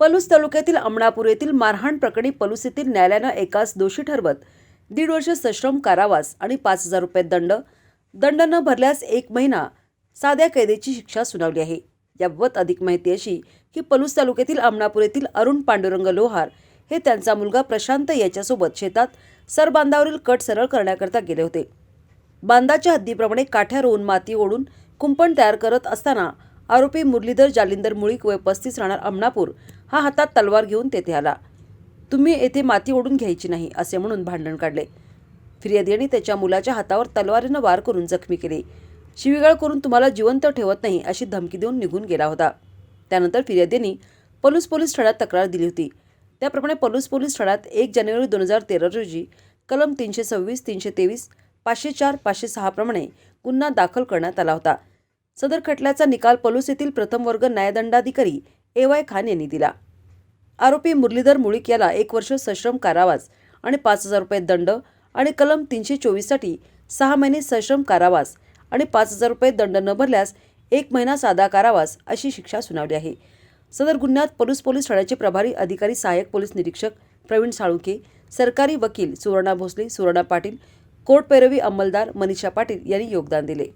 पलूस तालुक्यातील अमणापूर येथील मारहाण प्रकरणी पलूस येथील न्यायालयानं एकास दोषी ठरवत दीड वर्ष सश्रम कारावास आणि पाच हजार रुपये दंड दंड न भरल्यास एक महिना साध्या कैदेची शिक्षा सुनावली आहे. याबाबत अधिक माहिती अशी की पलूस तालुक्यातील अमणापूर येथील अरुण पांडुरंग लोहार हे त्यांचा मुलगा प्रशांत याच्यासोबत शेतात सरबांधावरील कट सरळ करण्याकरता गेले होते. बांधाच्या हद्दीप्रमाणे काठ्या रोवून माती ओढून कुंपण तयार करत असताना आरोपी मुरलीधर जालिंदर मुळीक वय पस्तीस राहणार अमनापूर हा हातात तलवार घेऊन तेथे आला. तुम्ही येथे माती ओढून घ्यायची नाही असे म्हणून भांडण काढले. फिर्यादीने त्याच्या मुलाच्या हातावर तलवारीनं वार करून जखमी केली. शिवीगाळ करून तुम्हाला जिवंत ठेवत नाही अशी धमकी देऊन निघून गेला होता. त्यानंतर फिर्यादींनी पलूस पोलीस ठाण्यात तक्रार दिली होती. त्याप्रमाणे पलूस पोलीस ठाण्यात एक जानेवारी दोन हजार तेरा रोजी कलम तीनशे सव्वीस तीनशे तेवीस पाचशे चार पाचशे सहाप्रमाणे गुन्हा दाखल करण्यात आला होता. सदर खटल्याचा निकाल पलूस येथील प्रथम वर्ग न्यायदंडाधिकारी ए वाय खान यांनी दिला. आरोपी मुरलीधर मुळीक याला एक वर्ष सश्रम कारावास आणि पाच हजार रुपये दंड आणि कलम तीनशे चोवीससाठी सहा महिने सश्रम कारावास आणि पाच हजार रुपये दंड न भरल्यास एक महिना साधा कारावास अशी शिक्षा सुनावली आहे. सदर गुन्ह्यात पलूस पोलीस ठाण्याचे प्रभारी अधिकारी सहाय्यक पोलीस निरीक्षक प्रवीण साळुंके सरकारी वकील सुवर्णा भोसले सुवर्णा पाटील कोर्ट पैरवी अंमलदार मनीषा पाटील यांनी योगदान दिले.